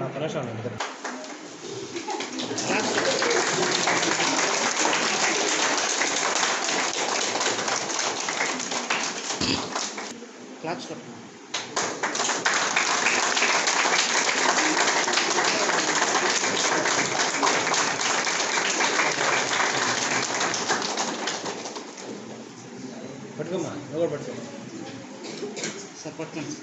నా ఫినిష్ అవ్వండి క్లాప్స్ కొట్టు పట్టుకోమ్మా నువ్వు కూడా పట్టుకో సార్ పట్టుకోండి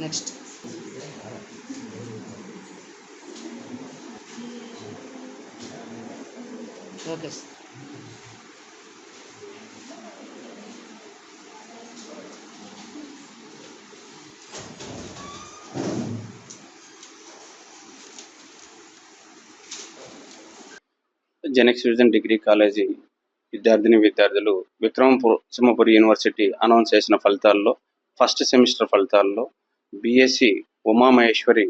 next okay sir Genex vision degree college విద్యార్థిని విద్యార్థులు విక్రమపుర సింహపురి యూనివర్సిటీ అనౌన్స్ చేసిన ఫలితాల్లో ఫస్ట్ సెమిస్టర్ ఫలితాల్లో బీఎస్సీ ఉమామహేశ్వరి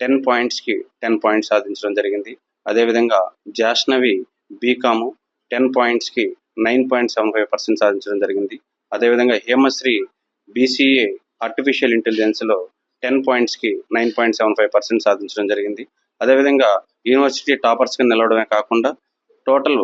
టెన్ పాయింట్స్కి టెన్ పాయింట్స్ సాధించడం జరిగింది. అదేవిధంగా Jashnavi BCom ten పాయింట్స్కి nine point seven five percent సాధించడం జరిగింది. అదేవిధంగా హేమశ్రీ బీసీఏ ఆర్టిఫిషియల్ ఇంటెలిజెన్స్లో ten పాయింట్స్కి nine point seven five percent సాధించడం జరిగింది. అదేవిధంగా యూనివర్సిటీ టాపర్స్గా నిలవడమే కాకుండా టోటల్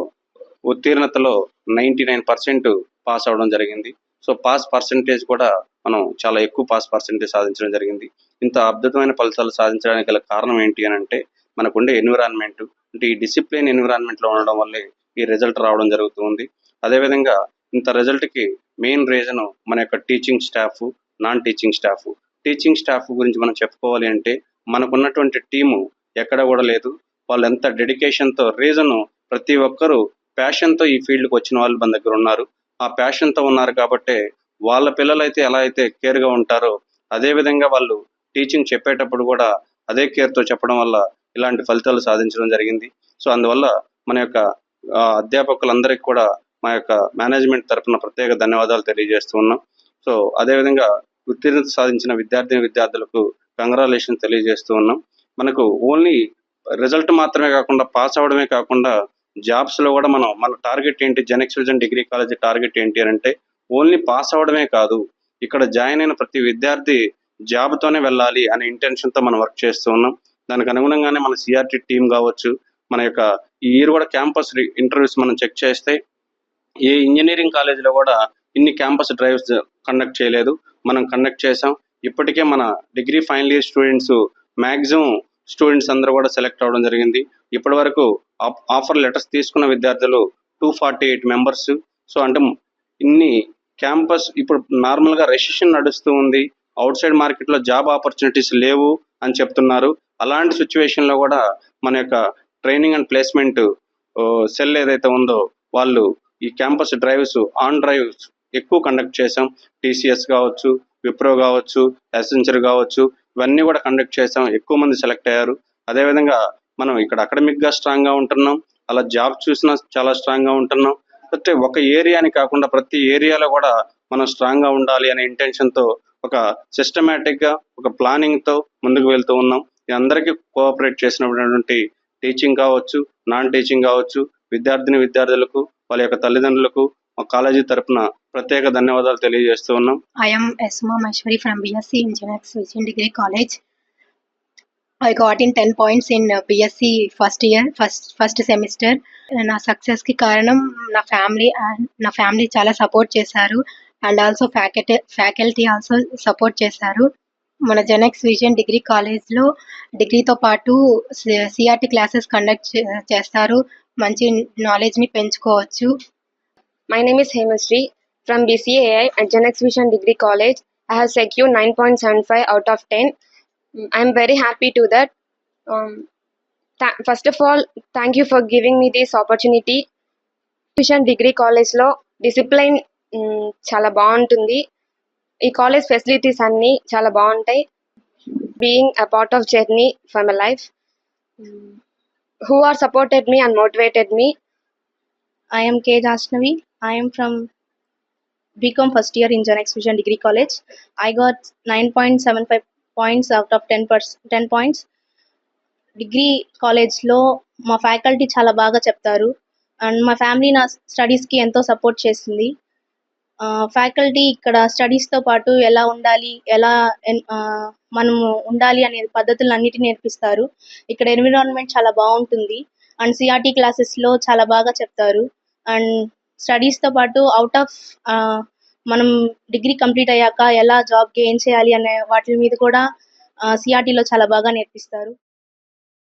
ఉత్తీర్ణతలో నైంటీ నైన్ పర్సెంట్ పాస్ అవడం జరిగింది. సో పాస్ పర్సంటేజ్ కూడా మనం చాలా ఎక్కువ పాస్ పర్సెంటేజ్ సాధించడం జరిగింది. ఇంత అద్భుతమైన ఫలితాలు సాధించడానికి గల కారణం ఏంటి అని అంటే మనకుండే ఎన్విరాన్మెంట్ అంటే ఈ డిసిప్లిన్ ఎన్విరాన్మెంట్లో ఉండడం వల్లే ఈ రిజల్ట్ రావడం జరుగుతుంది. అదేవిధంగా ఇంత రిజల్ట్కి మెయిన్ రీజన్ మన యొక్క teaching staff non teaching staff. Teaching staff గురించి మనం చెప్పుకోవాలి అంటే మనకున్నటువంటి టీము ఎక్కడ కూడా లేదు. వాళ్ళు ఎంత డెడికేషన్తో రీజన్ ప్రతి ఒక్కరూ ప్యాషన్తో ఈ ఫీల్డ్కి వచ్చిన వాళ్ళు మన దగ్గర ఉన్నారు. ఆ ప్యాషన్తో ఉన్నారు కాబట్టే వాళ్ళ పిల్లలైతే ఎలా అయితే కేర్గా ఉంటారో అదే విధంగా వాళ్ళు టీచింగ్ చెప్పేటప్పుడు కూడా అదే కేర్తో చెప్పడం వల్ల ఇలాంటి ఫలితాలు సాధించడం జరిగింది. సో అందువల్ల మన యొక్క అధ్యాపకులందరికీ కూడా మా యొక్క మేనేజ్మెంట్ తరపున ప్రత్యేక ధన్యవాదాలు తెలియజేస్తూ ఉన్నాం. సో అదేవిధంగా ఉత్తీర్ణత సాధించిన విద్యార్థిని విద్యార్థులకు కంగ్రాలేషన్ తెలియజేస్తూ ఉన్నాం. మనకు ఓన్లీ రిజల్ట్ మాత్రమే కాకుండా పాస్ అవడమే కాకుండా జాబ్స్లో కూడా మనం మన టార్గెట్ ఏంటి? జెనెక్స్ డిగ్రీ కాలేజ్ టార్గెట్ ఏంటి అని అంటే ఓన్లీ పాస్ అవడమే కాదు. ఇక్కడ జాయిన్ అయిన ప్రతి విద్యార్థి జాబ్ తోనే వెళ్ళాలి అనే ఇంటెన్షన్తో మనం వర్క్ చేస్తూ ఉన్నాం. దానికి అనుగుణంగానే మన సిఆర్టీ టీం కావచ్చు మన యొక్క ఈ ఇయర్ కూడా క్యాంపస్ ఇంటర్వ్యూస్ మనం చెక్ చేస్తే ఏ ఇంజనీరింగ్ కాలేజీలో కూడా ఇన్ని క్యాంపస్ డ్రైవ్స్ కండక్ట్ చేయలేదు. మనం కండక్ట్ చేసాం ఇప్పటికే మన degree final year students maximum students అందరూ కూడా సెలెక్ట్ అవ్వడం జరిగింది. ఇప్పటి వరకు ఆఫర్ లెటర్స్ తీసుకున్న విద్యార్థులు two forty eight members. So అంటే ఇన్ని క్యాంపస్ ఇప్పుడు నార్మల్గా రెసిషన్ నడుస్తూ ఉంది. అవుట్ సైడ్ మార్కెట్లో జాబ్ ఆపర్చునిటీస్ లేవు అని చెప్తున్నారు. అలాంటి సిచ్యువేషన్లో కూడా మన యొక్క ట్రైనింగ్ అండ్ ప్లేస్మెంట్ సెల్ ఏదైతే ఉందో వాళ్ళు ఈ క్యాంపస్ డ్రైవ్స్ ఆన్ డ్రైవ్స్ ఎక్కువ కండక్ట్ చేసాం టీసీఎస్ కావచ్చు విప్రో కావచ్చు అసెంచర్ కావచ్చు ఇవన్నీ కూడా కండక్ట్ చేసాం ఎక్కువ మంది సెలెక్ట్ అయ్యారు. అదేవిధంగా మనం ఇక్కడ అకాడమిక్గా స్ట్రాంగ్గా ఉంటున్నాం. అలా జాబ్ చూసినా చాలా స్ట్రాంగ్గా ఉంటున్నాం. ప్రతి ఒక ఏరియాని కాకుండా ప్రతి ఏరియాలో కూడా మనం స్ట్రాంగ్గా ఉండాలి అనే ఇంటెన్షన్తో ఒక సిస్టమేటిక్గా ఒక ప్లానింగ్తో ముందుకు వెళ్తూ ఉన్నాం. ఇది అందరికీ కోఆపరేట్ చేసినటువంటి టీచింగ్ కావచ్చు నాన్ టీచింగ్ కావచ్చు విద్యార్థిని విద్యార్థులకు వాళ్ళ యొక్క తల్లిదండ్రులకు మా కాలేజీ తరపున ప్రత్యేక ధన్యవాదాలు తెలియజేస్తూ ఉన్నాం. From BSc in Genex Vision Degree College. I got in 10 points in uh, BSc first year, first first semester. నా సక్సెస్కి కారణం నా ఫ్యామిలీ అండ్ నా ఫ్యామిలీ చాలా సపోర్ట్ చేశారు. And also faculty faculty also support చేశారు. మన జెనెక్స్ విజన్ డిగ్రీ కాలేజ్లో డిగ్రీతో పాటు సిఆర్టీ క్లాసెస్ కండక్ట్ చేస్తారు. మంచి నాలెడ్జ్ని పెంచుకోవచ్చు. My name is Hemashri. from BCAI at Genex Vision Degree College. I have secured 9.75 out of 10. Mm, I am very happy to that. Um, tha- first of all, thank you for giving me this opportunity. Vision degree కాలేజ్లో discipline చాలా బాగుంటుంది ఈ college facilities అన్నీ చాలా బాగుంటాయి being a part of journey for my life who are supported me and motivated me I am K. Jasnavi. BCom first year in first year in Genex Vision Degree College. I got 9.75 points out of 10 pers- 10 points. Degree కాలేజ్లో మా faculty చాలా బాగా చెప్తారు. And మా family నా స్టడీస్కి ఎంతో support చేసింది. Faculty ఇక్కడ స్టడీస్తో పాటు ఎలా ఉండాలి ఎలా ఆ, మనము ఉండాలి అనే పద్ధతులు అన్నిటిని నేర్పిస్తారు. ఇక్కడ ఎన్విరాన్మెంట్ చాలా బాగుంటుంది. అండ్ సిఆర్టీ క్లాసెస్లో చాలా బాగా చెప్తారు. అండ్ స్టడీస్తో పాటు అవుట్ ఆఫ్ మనం డిగ్రీ కంప్లీట్ అయ్యాక ఎలా జాబ్ ఏం చేయాలి అనే వాటి మీద కూడా సిఆర్టీలో చాలా బాగా నేర్పిస్తారు.